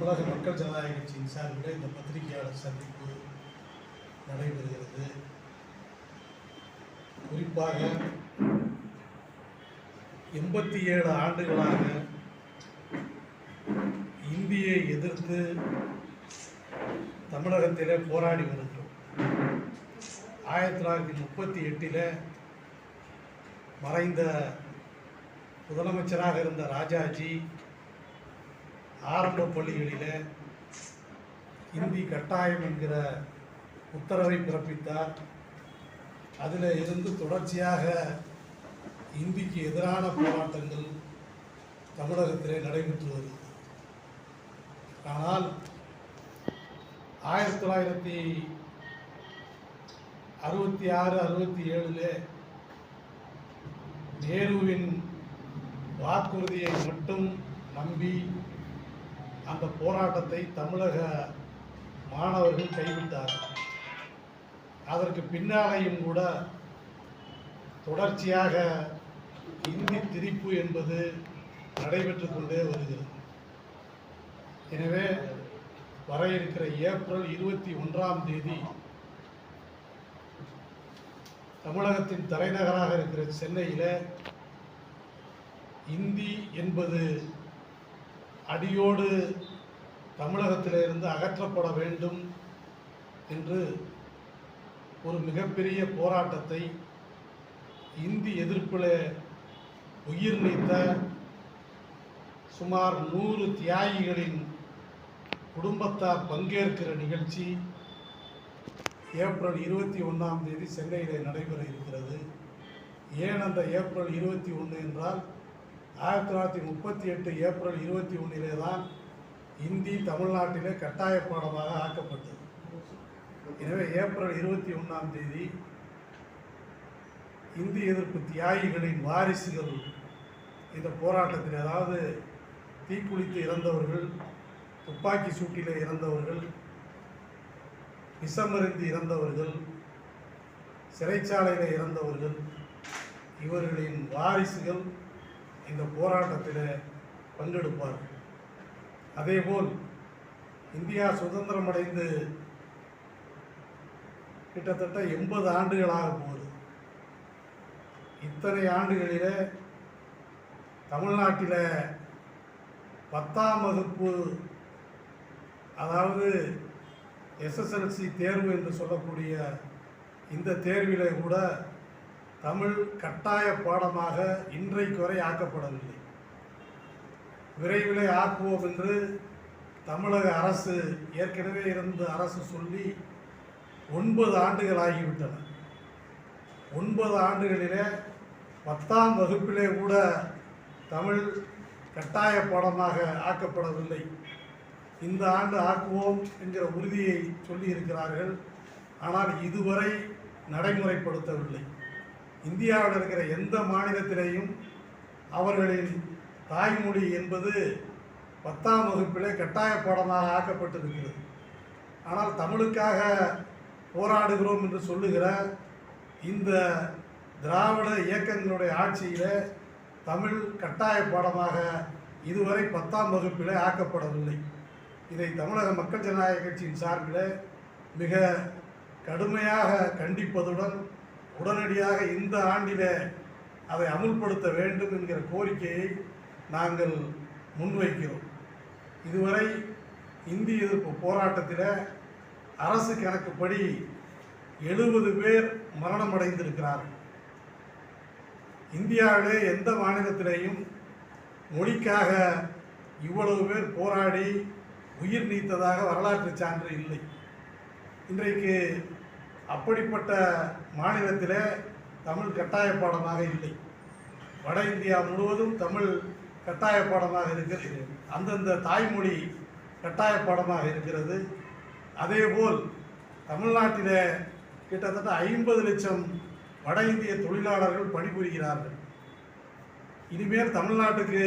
தமிழக மக்கள் ஜனநாயக கட்சியின் சார்பில் இந்த பத்திரிகையாளர் சந்திப்பு நடைபெறுகிறது. குறிப்பாக எண்பத்தி ஏழு ஆண்டுகளாக இந்தியை எதிர்த்து தமிழகத்திலே போராடி வருகிறோம். ஆயிரத்தி தொள்ளாயிரத்தி முப்பத்தி எட்டில் மறைந்த முதலமைச்சராக இருந்த ராஜாஜி ஆரம்ப பள்ளிகளில் இந்தி கட்டாயம் என்கிற உத்தரவை பிறப்பித்தார். அதில் இருந்து தொடர்ச்சியாக இந்திக்கு எதிரான போராட்டங்கள் தமிழகத்திலே நடைபெற்று வருகிறது. ஆனால் ஆயிரத்தி தொள்ளாயிரத்தி அறுபத்தி ஆறு அறுபத்தி ஏழில் நேருவின் வாக்குறுதியை மட்டும் நம்பி அந்த போராட்டத்தை தமிழக மாணவர்கள் கைவிட்டார்கள். அதற்கு பின்னாலேயும் கூட தொடர்ச்சியாக இந்தி திரிப்பு என்பது நடைபெற்று கொண்டே வருகிறது. எனவே வர இருக்கிற ஏப்ரல் இருபத்தி ஒன்றாம் தேதி தமிழகத்தின் தலைநகராக இருக்கிற சென்னையில் இந்தி என்பது அடியோடு தமிழகத்திலிருந்து அகற்றப்பட வேண்டும் என்று ஒரு மிகப்பெரிய போராட்டத்தை இந்தி எதிர்ப்பில் உயிர் நீத்த சுமார் நூறு தியாகிகளின் குடும்பத்தார் பங்கேற்கிற நிகழ்ச்சி ஏப்ரல் இருபத்தி ஒன்றாம் தேதி சென்னையில் நடைபெற இருக்கிறது. ஏன் அந்த ஏப்ரல் இருபத்தி ஒன்று என்றால் ஆயிரத்தி தொள்ளாயிரத்தி முப்பத்தி எட்டு ஏப்ரல் இருபத்தி ஒன்றிலே தான் இந்தி தமிழ்நாட்டிலே கட்டாய பாடமாக ஆக்கப்பட்டது. எனவே ஏப்ரல் இருபத்தி ஒன்றாம் தேதி இந்தி எதிர்ப்பு தியாகிகளின் வாரிசுகள் இந்த போராட்டத்தில் அதாவது தீக்குளித்து இறந்தவர்கள் துப்பாக்கி சூட்டில் இறந்தவர்கள் விஷமருந்து இறந்தவர்கள் சிறைச்சாலையில் இறந்தவர்கள் இவர்களின் வாரிசுகள் இந்த போராட்டத்தில் பங்கெடுப்பார்கள் அதேபோல் இந்தியா சுதந்திரம் அடைந்து கிட்டத்தட்ட எண்பது ஆண்டுகளாக போகுது. இத்தனை ஆண்டுகளில் தமிழ்நாட்டில் பத்தாம் வகுப்பு அதாவது எஸ்எஸ்எல்சி தேர்வு என்று சொல்லக்கூடிய இந்த தேர்விலே கூட தமிழ் கட்டாய பாடமாக இன்றைக்கு வரை ஆக்கப்படவில்லை. விரைவிலே ஆக்குவோம் என்று தமிழக அரசு ஏற்கனவே இருந்த அரசு சொல்லி ஒன்பது ஆண்டுகள் ஆகிவிட்டன. ஒன்பது ஆண்டுகளிலே பத்தாம் வகுப்பிலே கூட தமிழ் கட்டாய பாடமாக ஆக்கப்படவில்லை. இந்த ஆண்டு ஆக்குவோம் என்கிற உறுதியை சொல்லியிருக்கிறார்கள். ஆனால் இதுவரை நடைமுறைப்படுத்தவில்லை. இந்தியாவில் இருக்கிற எந்த மாநிலத்திலேயும் அவர்களின் தாய்மொழி என்பது பத்தாம் வகுப்பிலே கட்டாய பாடமாக ஆக்கப்பட்டிருக்கிறது. ஆனால் தமிழுக்காக போராடுகிறோம் என்று சொல்லுகிற இந்த திராவிட இயக்கங்களுடைய ஆட்சியில் தமிழ் கட்டாய பாடமாக இதுவரை பத்தாம் வகுப்பிலே ஆக்கப்படவில்லை. இதை தமிழக மக்கள் ஜனநாயக கட்சியின் சார்பில் மிக கடுமையாக கண்டிப்பதுடன் உடனடியாக இந்த ஆண்டிலே அதை அமுல்படுத்த வேண்டும் என்கிற கோரிக்கையை நாங்கள் முன்வைக்கிறோம். இதுவரை இந்தி எதிர்ப்பு போராட்டத்தில் அரசு கணக்குப்படி எழுபது பேர் மரணமடைந்திருக்கிறார்கள். இந்தியாவிலே எந்த மாநிலத்திலேயும் மொழிக்காக இவ்வளவு பேர் போராடி உயிர் நீத்ததாக வரலாற்று சான்று இல்லை. இன்றைக்கு அப்படிப்பட்ட மாநிலத்தில் தமிழ் கட்டாய பாடமாக இல்லை. வட இந்தியா முழுவதும் தமிழ் கட்டாய பாடமாக இருக்கிறது. அந்தந்த தாய்மொழி கட்டாய பாடமாக இருக்கிறது. அதேபோல் தமிழ்நாட்டில் கிட்டத்தட்ட ஐம்பது லட்சம் வட இந்திய தொழிலாளர்கள் பணிபுரிகிறார்கள். இனிமேல் தமிழ்நாட்டுக்கு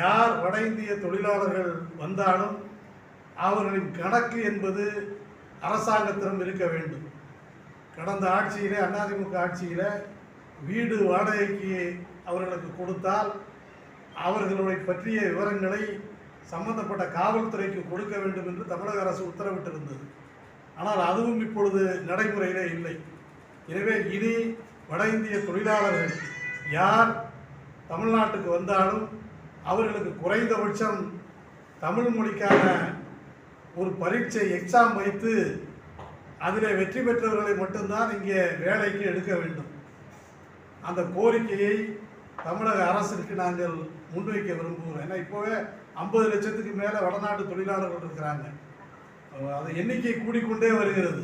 யார் வட இந்திய தொழிலாளர்கள் வந்தாலும் அவர்களின் கணக்கு என்பது அரசாங்கத்திடம் இருக்க வேண்டும். கடந்த ஆட்சியில் அதிமுக ஆட்சியில் வீடு வாடகைக்கு அவர்களுக்கு கொடுத்தால் அவர்களுடைய பற்றிய விவரங்களை சம்பந்தப்பட்ட காவல்துறைக்கு கொடுக்க வேண்டும் என்று தமிழக அரசு உத்தரவிட்டிருந்தது. ஆனால் அதுவும் இப்பொழுது நடைமுறையிலே இல்லை. எனவே இனி வட இந்திய தொழிலாளர்கள் யார் தமிழ்நாட்டுக்கு வந்தாலும் அவர்களுக்கு குறைந்தபட்சம் தமிழ் மொழிக்கான ஒரு பரீட்சை எக்ஸாம் வைத்து அதில் வெற்றி பெற்றவர்களை மட்டும்தான் இங்கே வேலைக்கு எடுக்க வேண்டும். அந்த கோரிக்கையை தமிழக அரசிற்கு நாங்கள் முன்வைக்க விரும்புகிறோம். ஏன்னா இப்போவே ஐம்பது லட்சத்துக்கு மேலே வடநாட்டு தொழிலாளர்கள் இருக்கிறாங்க. அது எண்ணிக்கை கூடிக்கொண்டே வருகிறது.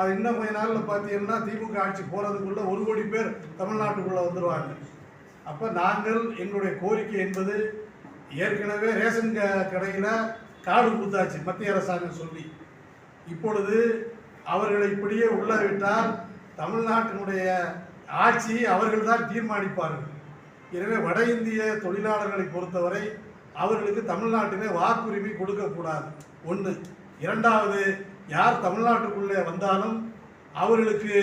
அது இன்னும் கொஞ்ச நாளில் பார்த்தீங்கன்னா திமுக ஆட்சி போகிறதுக்குள்ளே ஒரு கோடி பேர் தமிழ்நாட்டுக்குள்ளே வந்துடுவாங்க அப்போ நாங்கள் எங்களுடைய கோரிக்கை என்பது ஏற்கனவே ரேஷன் க கடையில் கார்டு கொடுத்தாச்சு மத்திய அரசாங்கம் சொல்லி. இப்பொழுது அவர்களை இப்படியே உள்ளவிட்டால் தமிழ்நாட்டினுடைய ஆட்சி அவர்கள் தான் தீர்மானிப்பார்கள். எனவே வட இந்திய தொழிலாளர்களை பொறுத்தவரை அவர்களுக்கு தமிழ்நாட்டிலே வாக்குரிமை கொடுக்கக்கூடாது. ஒன்று. இரண்டாவது யார் தமிழ்நாட்டுக்குள்ளே வந்தாலும் அவர்களுக்கு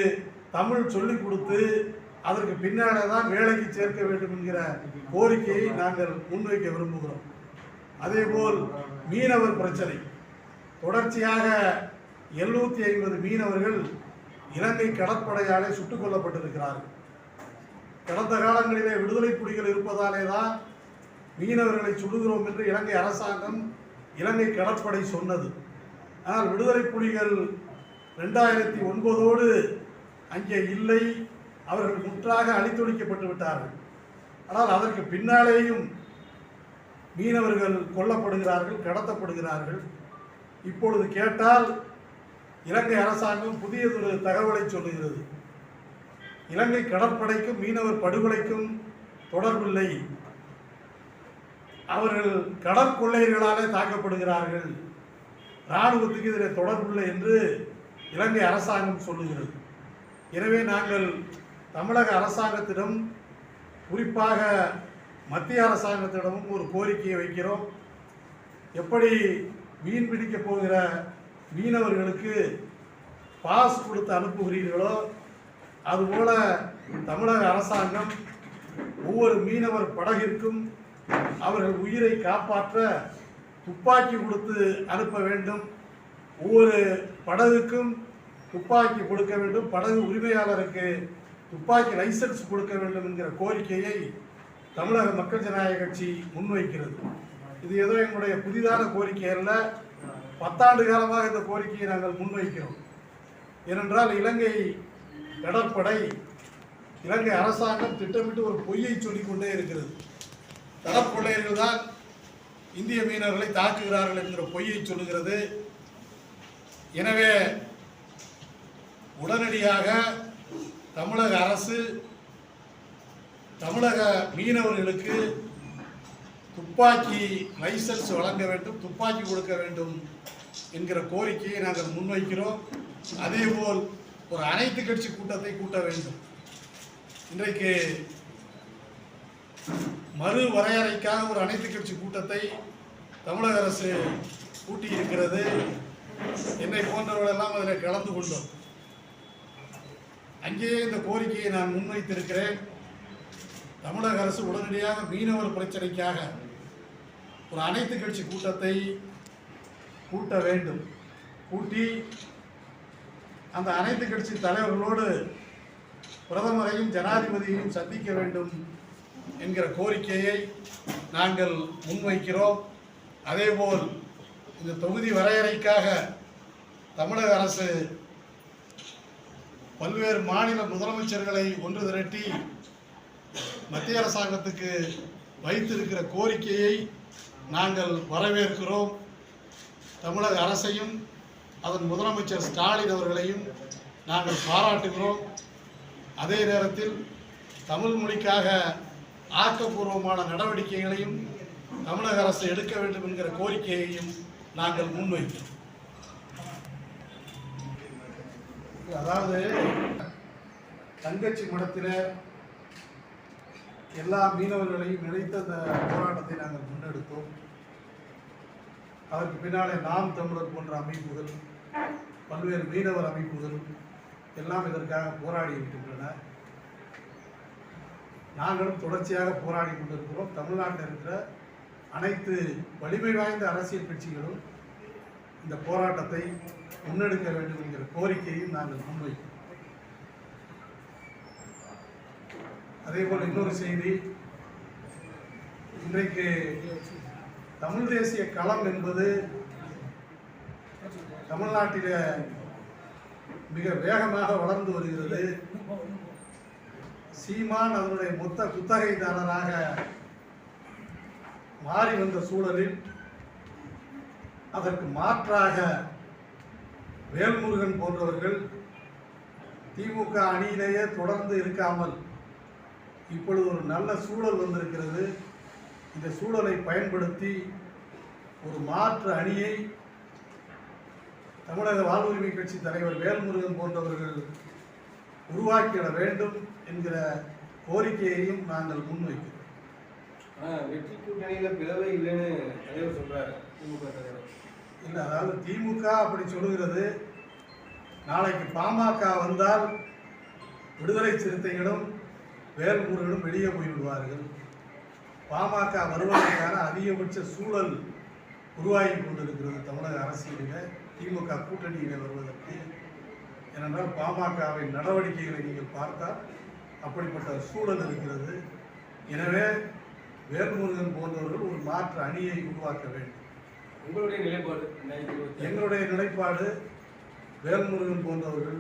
தமிழ் சொல்லிக் கொடுத்து அதற்கு பின்னாலே தான் வேலைக்கு சேர்க்க வேண்டும் என்கிற கோரிக்கையை நாங்கள் முன்வைக்க விரும்புகிறோம். அதேபோல் மீனவர் பிரச்சனை. தொடர்ச்சியாக எழுநூற்றி ஐம்பது மீனவர்கள் இலங்கை கடற்படையாலே சுட்டுக் கொல்லப்பட்டிருக்கிறார்கள். கடந்த காலங்களிலே விடுதலை புலிகள் இருப்பதாலே தான் மீனவர்களை சுடுகிறோம் என்று இலங்கை அரசாங்கம் இலங்கை கடற்படை சொன்னது. ஆனால் விடுதலை புலிகள் ரெண்டாயிரத்தி ஒன்பதோடு அங்கே இல்லை அவர்கள் முற்றாக அழித்தொழிக்கப்பட்டு விட்டார்கள். ஆனால் அதற்கு பின்னாலேயும் மீனவர்கள் கொல்லப்படுகிறார்கள் கடத்தப்படுகிறார்கள். இப்பொழுது கேட்டால் இலங்கை அரசாங்கம் புதியதொரு தகவலை சொல்லுகிறது. இலங்கை கடற்படைக்கும் மீனவர் படுகொலைக்கும் தொடர்பில்லை. அவர்கள் கடற்கொள்ளையர்களாலே தாக்கப்படுகிறார்கள். இராணுவத்துக்கு இதில் தொடர்பில்லை என்று இலங்கை அரசாங்கம் சொல்லுகிறது. எனவே நாங்கள் தமிழக அரசாங்கத்திடம் குறிப்பாக மத்திய அரசாங்கத்திடமும் ஒரு கோரிக்கையை வைக்கிறோம். எப்படி மீன் பிடிக்க போகிற மீனவர்களுக்கு பாஸ் கொடுத்து அனுப்புகிறீர்களோ அதுபோல தமிழக அரசாங்கம் ஒவ்வொரு மீனவர் படகிற்கும் அவர்கள் உயிரை காப்பாற்ற துப்பாக்கி கொடுத்து அனுப்ப வேண்டும். ஒவ்வொரு படகுக்கும் துப்பாக்கி கொடுக்க வேண்டும். படகு உரிமையாளருக்கு துப்பாக்கி லைசன்ஸ் கொடுக்க வேண்டும் என்கிற கோரிக்கையை தமிழக மக்கள் ஜனநாயக கட்சி முன்வைக்கிறது. இது ஏதோ எங்களுடைய புதிதான கோரிக்கை. அல்ல பத்தாண்டு காலமாக இந்த கோரிக்கையை நாங்கள் முன்வைக்கிறோம். ஏனென்றால் இலங்கை கடற்படை இலங்கை அரசாங்கம் திட்டமிட்டு ஒரு பொய்யை சொல்லிக்கொண்டே இருக்கிறது. கடற்கொள்ளையர்கள் தான் இந்திய மீனவர்களை தாக்குகிறார்கள் என்கிற பொய்யை சொல்லுகிறது. எனவே உடனடியாக தமிழக அரசு தமிழக மீனவர்களுக்கு துப்பாக்கி லைசன்ஸ் வழங்க வேண்டும் துப்பாக்கி கொடுக்க வேண்டும் என்கிற கோரிக்கையை நாங்கள் முன்வைக்கிறோம். அதேபோல் ஒரு அனைத்து கட்சி கூட்டத்தை கூட்ட வேண்டும். இன்றைக்கு மறு வரையறைக்காக ஒரு அனைத்து கட்சி கூட்டத்தை தமிழக அரசு கூட்டியிருக்கிறது. என்னை போன்றவர்களெல்லாம் அதில் கலந்து கொண்டோம். அங்கேயே இந்த கோரிக்கையை நான் முன்வைத்திருக்கிறேன். தமிழக அரசு உடனடியாக மீனவர் பிரச்சனைக்காக ஒரு அனைத்து கட்சி கூட்டத்தை கூட்ட வேண்டும். கூட்டி அந்த அனைத்து கட்சி தலைவர்களோடு பிரதமரையும் ஜனாதிபதியையும் சந்திக்க வேண்டும் என்கிற கோரிக்கையை நாங்கள் முன்வைக்கிறோம். அதேபோல் இந்த தொகுதி வரையறைக்காக தமிழக அரசு பல்வேறு மாநில முதலமைச்சர்களை ஒன்று திரட்டி மத்திய அரசாங்கத்துக்கு வைத்திருக்கிற கோரிக்கையை நாங்கள் வரவேற்கிறோம். தமிழக அரசையும் அதன் முதலமைச்சர் ஸ்டாலின் அவர்களையும் நாங்கள் பாராட்டுகிறோம். அதே நேரத்தில் தமிழ் மொழிக்காக ஆக்கப்பூர்வமான நடவடிக்கைகளையும் தமிழக அரசு எடுக்க வேண்டும் என்கிற கோரிக்கையையும் நாங்கள் முன்வைக்கிறோம் அதாவது தங்கச்சி மடத்தில் எல்லா மீனவர்களையும் நினைத்த அந்த போராட்டத்தை நாங்கள் முன்னெடுத்தோம். அதற்கு பின்னாலே நாம் தமிழர் போன்ற அமைப்புகள் பல்வேறு மீனவர் அமைப்புகள் எல்லாம் இதற்காக போராடி இருக்கின்றன. நாங்களும் தொடர்ச்சியாக போராடி கொண்டிருக்கிறோம். தமிழ்நாட்டில் இருக்கிற அனைத்து வலிமை வாய்ந்த அரசியல் கட்சிகளும் இந்த போராட்டத்தை முன்னெடுக்க வேண்டும் என்கிற கோரிக்கையும் நாங்கள் முன்வைக்கிறோம். அதேபோல் இன்னொரு செய்தி. இன்றைக்கு தமிழ் தேசிய களம் என்பது தமிழ்நாட்டில மிக வேகமாக வளர்ந்து வருகிறது. சீமான் அதனுடைய மொத்த குத்தகைதாரராக மாறி வந்த சூழலில் அதற்கு மாற்றாக வேல்முருகன் போன்றவர்கள் திமுக அணியிலேயே தொடர்ந்து இருக்காமல் இப்பொழுது ஒரு நல்ல சூழல் வந்திருக்கிறது. இந்த சூழலை பயன்படுத்தி ஒரு மாற்று அணியை தமிழக வாழ்வுரிமை கட்சி தலைவர் வேல்முருகன் போன்றவர்கள் உருவாக்கிட வேண்டும் என்கிற கோரிக்கையையும் நாங்கள் முன்வைக்கிறோம். வெற்றி கூட்டணியில பிளவே இல்லைன்னு தலைவர் சொல்றாரு திமுக தலைவர். இல்லை அதாவது திமுக அப்படி சொல்லுகிறது. நாளைக்கு பாமக வந்தால் விடுதலை சிறுத்தைகளும் வேல்முருகனும் வெளியே போய்விடுவார்கள். பாமக வருவதற்கான அதிகபட்ச சூழல் உருவாகி கொண்டிருக்கிறது தமிழக அரசியலில். திமுக கூட்டணியில் வருவதற்கு. ஏனென்றால் பாமகவின் நடவடிக்கைகளை நீங்கள் பார்த்தால் அப்படிப்பட்ட சூழல் இருக்கிறது. எனவே வேல்முருகன் போன்றவர்கள் ஒரு மாற்று அணியை உருவாக்க வேண்டும். உங்களுடைய நிலைப்பாடு எங்களுடைய நிலைப்பாடு வேல்முருகன் போன்றவர்கள்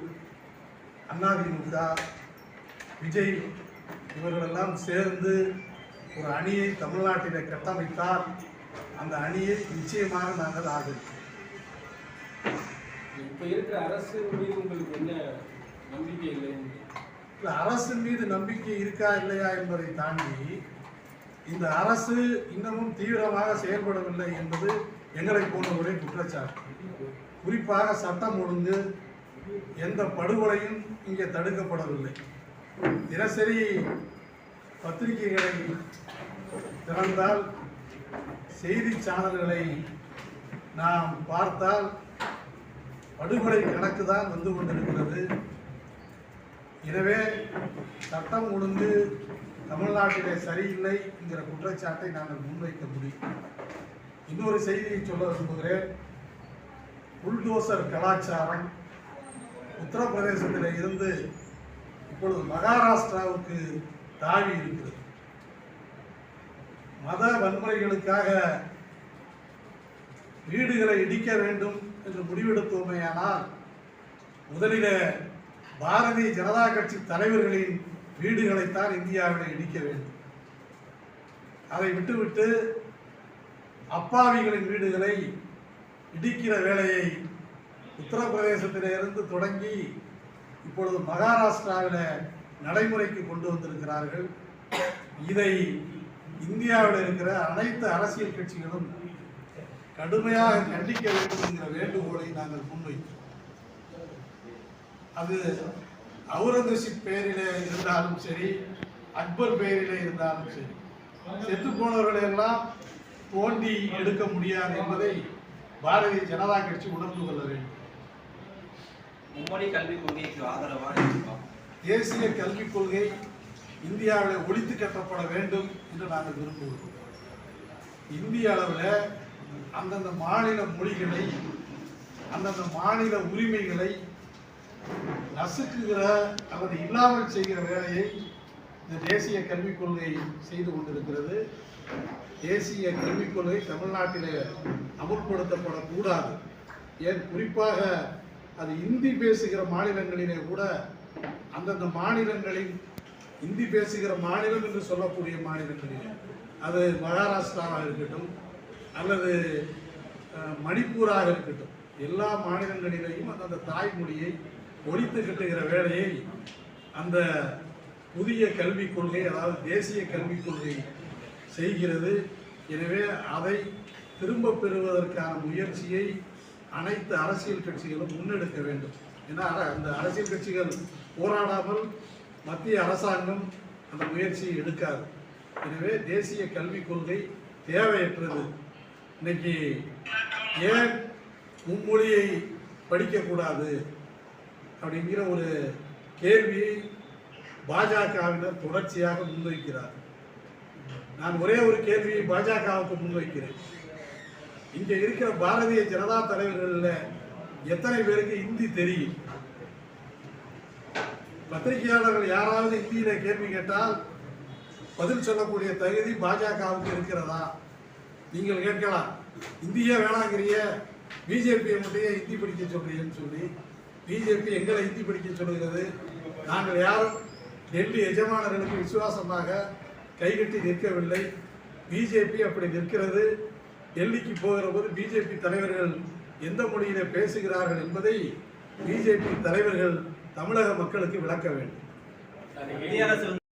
அதிமுக விஜய் இவர்களெல்லாம் சேர்ந்து ஒரு அணியை தமிழ்நாட்டிலே கட்டமைத்தால் அந்த அணியை நிச்சயமாக நாங்கள் ஆதரிப்போம். இப்ப இருக்கிற அரசு மீது உங்களுக்கு என்ன நம்பிக்கை இல்லை? இல்ல, அரசு மீது நம்பிக்கை இருக்கா இல்லையா என்பதை தாண்டி இந்த அரசு இன்னமும் தீவிரமாக செயல்படவில்லை என்பது எங்களை போன்றவருடைய குற்றச்சாட்டு. குறிப்பாக சட்டம் ஒழுங்கு எந்த படுகொலையும் இங்கே தடுக்கப்படவில்லை. தினசரி பத்திரிகைகளை திறந்தால் செய்தி சேனல்களை நாம் பார்த்தால் படுகொலை கணக்கு தான் வந்து கொண்டிருக்கிறது. எனவே சட்டம் ஒழுங்கு தமிழ்நாட்டிலே சரியில்லை என்கிற குற்றச்சாட்டை நாங்கள் முன்வைக்க முடியும். இன்னொரு செய்தியை சொல்ல விரும்புகிறேன். புல்டோசர் கலாச்சாரம் உத்தரப்பிரதேசத்தில் இருந்து இப்பொழுது மகாராஷ்டிராவுக்கு தாவி இருக்கிறது. மத வன்முறைகளுக்காக வீடுகளை இடிக்க வேண்டும் என்று முடிவெடுத்தோமேயானால் முதலில பாரதிய ஜனதா கட்சி தலைவர்களின் வீடுகளைத்தான் இந்தியாவில் இடிக்க வேண்டும். அதை விட்டுவிட்டு அப்பாவிகளின் வீடுகளை இடிக்கிற வேலையை உத்தரப்பிரதேசத்திலிருந்து தொடங்கி இப்பொழுது மகாராஷ்டிராவில் நடைமுறைக்கு கொண்டு வந்திருக்கிறார்கள். இதை இந்தியாவில் இருக்கிற அனைத்து அரசியல் கட்சிகளும் கடுமையாக கண்டிக்க வேண்டும் என்கிற வேண்டுகோளை நாங்கள் முன்வைக்கிறோம் அது அவுரங்கசீப் பெயரிலே இருந்தாலும் சரி அக்பர் பெயரிலே இருந்தாலும் சரி செத்து போனவர்களை எல்லாம் தோண்டி எடுக்க முடியாது என்பதை பாரதிய ஜனதா கட்சி உணர்ந்து கொள்ள வேண்டும். மும்மொழி கல்விக் கொள்கைக்கு ஆதரவாக இருக்கோம் தேசிய கல்விக் கொள்கை இந்தியாவில் ஒழித்து கட்டப்பட வேண்டும் என்று நாங்கள் விரும்புகிறோம். இந்திய அளவில் அந்தந்த மாநில மொழிகளை அந்தந்த மாநில உரிமைகளை நசுக்குகிற அல்லது இல்லாமல் செய்கிற வேலையை இந்த தேசிய கல்விக் கொள்கை செய்து கொண்டிருக்கிறது. தேசிய கல்விக் கொள்கை தமிழ்நாட்டிலே அமுல்படுத்தப்படக்கூடாது. ஏன்? குறிப்பாக அது இந்தி பேசுகிற மாநிலங்களிலே கூட அந்தந்த மாநிலங்களில் இந்தி பேசுகிற மாநிலம் என்று சொல்லக்கூடிய மாநிலங்களில் அது மகாராஷ்டிராவாக இருக்கட்டும் அல்லது மணிப்பூராக இருக்கட்டும் எல்லா மாநிலங்களிலேயும் அந்தந்த தாய்மொழியை ஒழித்து கட்டுகிற வேலையை அந்த புதிய கல்விக் கொள்கை அதாவது தேசிய கல்விக் கொள்கை செய்கிறது. எனவே அதை திரும்ப பெறுவதற்கான முயற்சியை அனைத்து அரசியல் கட்சிகளும் முன்னெடுக்க வேண்டும். ஏன்னா அர- அந்த அரசியல் கட்சிகள் போராடாமல் மத்திய அரசாங்கம் அந்த முயற்சியை எடுக்காது. எனவே தேசிய கல்விக் கொள்கை தேவையற்றது. இன்னைக்கு ஏன் மும்மொழியை படிக்கக்கூடாது அப்படிங்கிற ஒரு கேள்வியை பாஜகவினர் தொடர்ச்சியாக முன்வைக்கிறார் நான் ஒரே ஒரு கேள்வியை பாஜகவுக்கு முன்வைக்கிறேன். இங்க இருக்கிற பாரதிய ஜனதா தலைவர்களில் எத்தனை பேருக்கு இந்தி தெரியும்? பத்திரிகையாளர்கள் யாராவது இந்தியில கேள்வி கேட்டால் பதில் சொல்லக்கூடிய தகுதி பாஜகவுக்கு இருக்கிறதா? நீங்கள் கேட்கலாம். இந்தியே வேணாங்கிறிய. பிஜேபியை மட்டும் இந்தி ஹிந்தி படிக்க சொல்றீங்கன்னு சொல்லி பிஜேபி எங்களை ஹிந்தி படிக்க சொல்கிறது நாங்கள் யாரும் டெல்லி எஜமானர்களுக்கு விசுவாசமாக கைகட்டி நிற்கவில்லை. பிஜேபி அப்படி நிற்கிறது. டெல்லிக்கு போகிற போது பிஜேபி தலைவர்கள் எந்த மொழியிலே பேசுகிறார்கள் என்பதை பிஜேபி தலைவர்கள் தமிழக மக்களுக்கு விளக்க வேண்டும். அரசு